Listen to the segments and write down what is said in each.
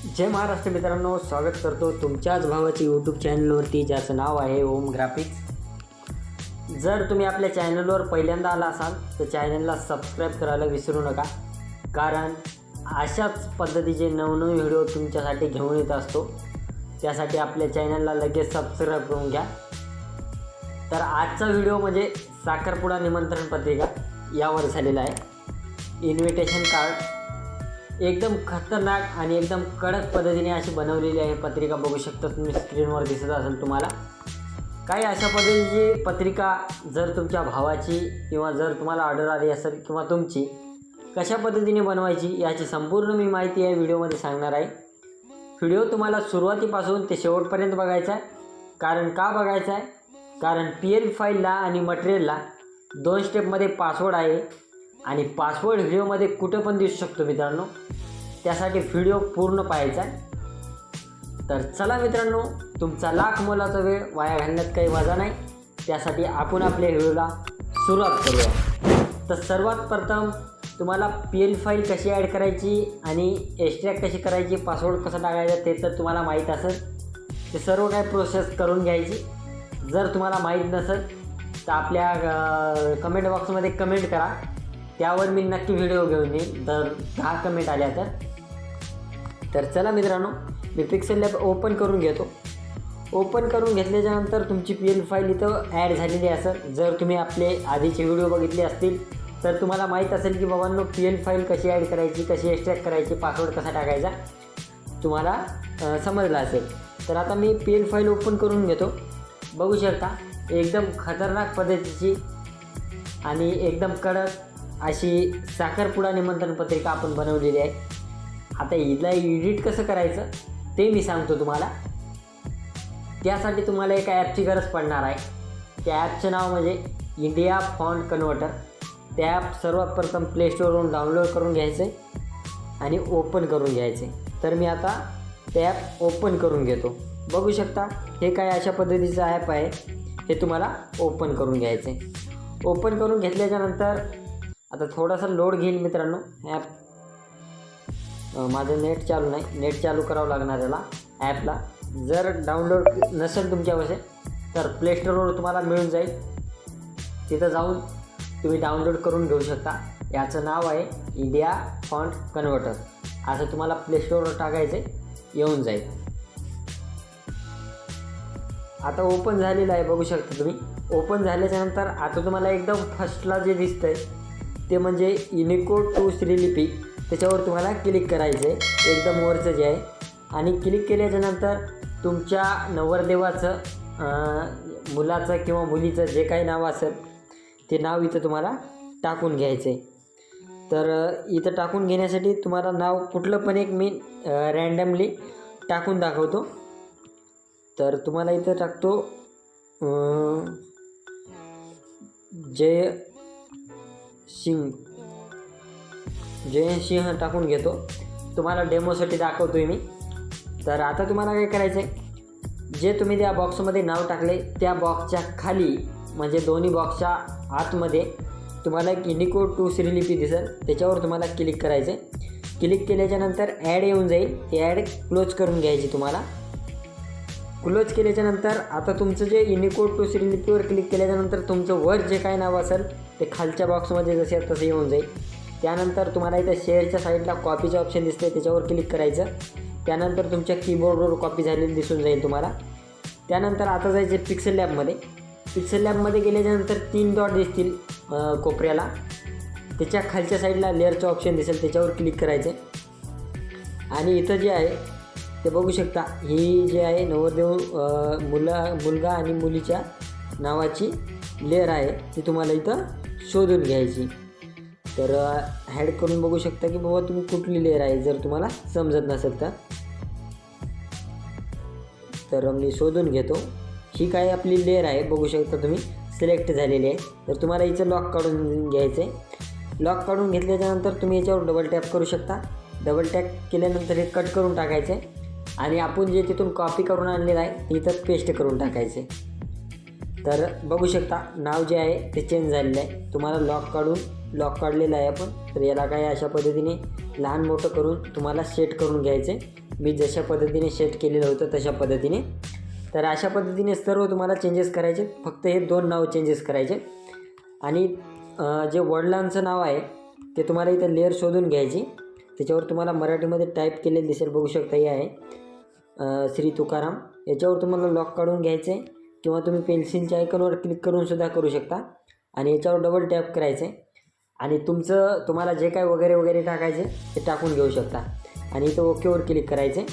जय महाराष्ट्र मित्रांनो स्वागत करतो तुमच्याच भावाच्या यूट्यूब चॅनलवरती ज्याचं नाव आहे ओम ग्राफिक्स. जर तुम्ही आपल्या चॅनलवर पहिल्यांदा आला असाल तर चॅनलला सबस्क्राईब करायला विसरू नका. कारण अशाच पद्धतीचे नवनवीन व्हिडिओ तुमच्यासाठी घेऊन येत असतो. त्यासाठी आपल्या चॅनलला लगेच सबस्क्राईब करून घ्या. तर आजचा व्हिडिओ म्हणजे साखरपुडा निमंत्रण पत्रिका यावर झालेला आहे. इन्व्हिटेशन कार्ड एकदम खतरनाक आणि एकदम कडक पद्धतीने अशी बनवलेली आहे पत्रिका. बघू शकता तुम्ही स्क्रीनवर दिसत असेल तुम्हाला. काही अशा पद्धतीची पत्रिका जर तुमच्या भावाची किंवा जर तुम्हाला ऑर्डर आली असेल किंवा तुमची कशा पद्धतीने बनवायची याची संपूर्ण मी माहिती या व्हिडिओमध्ये सांगणार आहे. व्हिडिओ तुम्हाला सुरुवातीपासून ते शेवटपर्यंत बघायचा आहे. कारण का बघायचा आहे? कारण पी एल फाईलला आणि मटेरियलला दोन स्टेपमध्ये पासवर्ड आहे. आणि पासवर्ड व्हिडिओमध्ये कुठं पण दिसू शकतो मित्रांनो. त्यासाठी व्हिडिओ पूर्ण पाहायचा आहे. तर चला मित्रांनो तुमचा लाख मोलाचा वेळ वाया घालण्यात काही वाजा नाही. त्यासाठी आपण आपल्या व्हिडिओला सुरुवात करूया. तर सर्वात प्रथम तुम्हाला पी एल फाईल कशी ॲड करायची आणि एक्स्ट्रॅक्ट कशी करायची पासवर्ड कसा टाकायचा ते तर तुम्हाला माहीत असेल. ते सर्व काही प्रोसेस करून घ्यायची. जर तुम्हाला माहीत नसेल तर आपल्या कमेंट बॉक्समध्ये कमेंट करा. त्यावर मी नक्की व्हिडिओ घेऊन येईन. तर दहा कमेंट आल्या तर. तर चला मित्रांनो मी पिक्सेल लॅब ओपन करून घेतो. ओपन करून घेतल्याच्यानंतर तुमची पी एल फाईल इथं ॲड झालेली असेल. जर तुम्ही आपले आधीचे व्हिडिओ बघितले असतील तर तुम्हाला माहीत असेल की बाबांनो पी एल फाईल कशी ॲड करायची कशी एक्स्ट्रॅक्ट करायची पासवर्ड कसा टाकायचा तुम्हाला समजला समजलं असेल. तर आता मी पी एल फाईल ओपन करून घेतो. बघू शकता एकदम खतरनाक पद्धतीची आणि एकदम कडक अशी साखरपुडा निमंत्रण पत्रिका आपण बनवलेली आहे. आता हिला एडिट कसं करायचं ते मी सांगतो तुम्हाला. त्यासाठी तुम्हाला एका ॲपची गरज पडणार आहे. त्या ॲपचं नाव म्हणजे इंडिया फॉन्ट कन्व्हर्टर त्या ॲप सर्वात प्रथम प्ले स्टोरवरून डाउनलोड करून घ्यायचं आहे आणि ओपन करून घ्यायचे. तर मी आता ते ॲप ओपन करून घेतो. बघू शकता हे काय अशा पद्धतीचं ॲप आहे हे तुम्हाला ओपन करून घ्यायचे. ओपन करून घेतल्याच्यानंतर आता थोडासा लोड घेईल मित्रांनो ॲप माझं नेट चालू नाही. नेट चालू करावं लागणार याला ॲपला जर डाउनलोड नसेल तुमच्यापाशी तर प्ले स्टोरवर तुम्हाला मिळून जाईल. तिथं जाऊन तुम्ही डाउनलोड करून घेऊ शकता. याचं नाव आहे इंडिया फॉन्ट कन्व्हर्टर असं तुम्हाला प्ले स्टोरवर टाकायचं आहे येऊन जाईल. आता ओपन झालेलं आहे बघू शकता तुम्ही. ओपन झाल्याच्यानंतर आता तुम्हाला एकदम फर्स्टला जे दिसतं आहे ते म्हणजे युनिको टू श्रीलिपी त्याच्यावर तुम्हाला क्लिक करायचं आहे एकदम वरचं जे आहे. आणि क्लिक केल्याच्यानंतर तुमच्या नवरदेवाचं मुलाचं किंवा मुलीचं जे काही नाव असेल ते नाव इथं तुम्हाला टाकून घ्यायचं आहे तर इथं टाकून घेण्यासाठी तुम्हाला नाव कुठलं पण एक मी रँडमली टाकून दाखवतो. तर तुम्हाला इथं टाकतो जे जय सिंग. जयंत सिंह टाकून घेतो. तुम्हाला डेमोसाठी दाखवतोय मी. तर आता तुम्हाला काय करायचं आहे जे तुम्ही त्या बॉक्समध्ये नाव टाकले त्या बॉक्सच्या खाली म्हणजे दोन्ही बॉक्सच्या आतमध्ये तुम्हाला एक युनिकोड टू श्रीलिपी दिसेल. त्याच्यावर तुम्हाला क्लिक करायचं आहे क्लिक केल्याच्यानंतर ॲड येऊन जाईल. ती ॲड क्लोज करून घ्यायची तुम्हाला. क्लोज केल्याच्यानंतर आता तुमचं जे युनिकोड टू श्रीलिपीवर क्लिक केल्याच्यानंतर तुमचं वर जे काय नाव असेल ते खालच्या बॉक्समध्ये जसे तसे तसं येऊन जाईल. त्यानंतर तुम्हाला इथं शेअरच्या साईडला कॉपीचं ऑप्शन दिसते त्याच्यावर क्लिक करायचं. त्यानंतर तुमच्या कीबोर्डवर कॉपी झालेली दिसून जाईल तुम्हाला. त्यानंतर आता जायचे पिक्सेल लॅबमध्ये पिक्सेल लॅबमध्ये गेल्याच्यानंतर तीन डॉट दिसतील कोपऱ्याला. त्याच्या खालच्या साईडला लेअरचं ऑप्शन दिसेल त्याच्यावर क्लिक करायचं. आणि इथं जे आहे ते बघू शकता ही जे आहे नवरदेव मुला मुलगा आणि मुलीच्या नावाची लेअर आहे ती तुम्हाला इथं शोधून घ्यायची. तर हॅड करून बघू शकता की बाबा तुम्ही कुठली लेअर आहे जर तुम्हाला समजत नसेल तर. तर मी शोधून घेतो. ही काय आपली लेअर आहे बघू शकता तुम्ही. सिलेक्ट झालेली आहे. तर तुम्हाला हिचं लॉक काढून घ्यायचं आहे लॉक काढून घेतल्याच्यानंतर तुम्ही याच्यावर डबल टॅप करू शकता. डबल टॅप केल्यानंतर हे कट करून टाकायचं आहे आणि आपण जे तिथून कॉपी करून आणलेलं आहे ते इथं पेस्ट करून टाकायचे तर बघू शकता नाव जे आहे ते चेंज झालेलं आहे. तुम्हाला लॉक काढून लॉक काढलेलं आहे आपण. तर याला काय अशा पद्धतीने लहान मोठं करून तुम्हाला सेट करून घ्यायचे मी जशा पद्धतीने सेट केलेलं होतं तशा पद्धतीने. तर अशा पद्धतीने सर्व तुम्हाला चेंजेस करायचे. फक्त हे दोन नाव चेंजेस करायचे. आणि जे वडिलांचं नाव आहे ते तुम्हाला इथं लेअर शोधून घ्यायची. त्याच्यावर तुम्हाला मराठीमध्ये टाईप केलेलं दिसेल. बघू शकता हे आहे श्री तुकाराम. याच्यावर तुम्हाला लॉक काढून घ्यायचं आहे किंवा तुम्ही पेन्सिलच्या आयकॉनवर क्लिक करून सुद्धा करू शकता. आणि याच्यावर डबल टॅप करायचं. आहे आणि तुमचं तुम्हाला जे काय वगैरे वगैरे टाकायचे ते टाकून घेऊ शकता. आणि इथं ओकेवर क्लिक करायचे.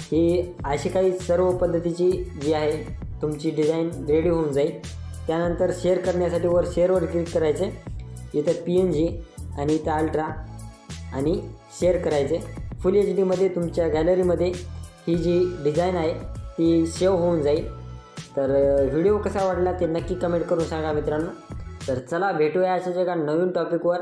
ही अशी काही सर्व पद्धतीची जी आहे तुमची डिझाईन रेडी होऊन जाईल. त्यानंतर शेअर करण्यासाठी वर शेअरवर क्लिक करायचे. इथं पी एन जी आणि इथं अल्ट्रा आणि शेअर करायचे. फुल एच डीमध्ये तुमच्या गॅलरीमध्ये ही जी डिझाईन आहे ती सेव्ह होऊन जाईल. तर व्हिडिओ कसा वाटला ते नक्की कमेंट करून सांगा मित्रांनो. तर चला भेटूया अशाच एका नवीन टॉपिकवर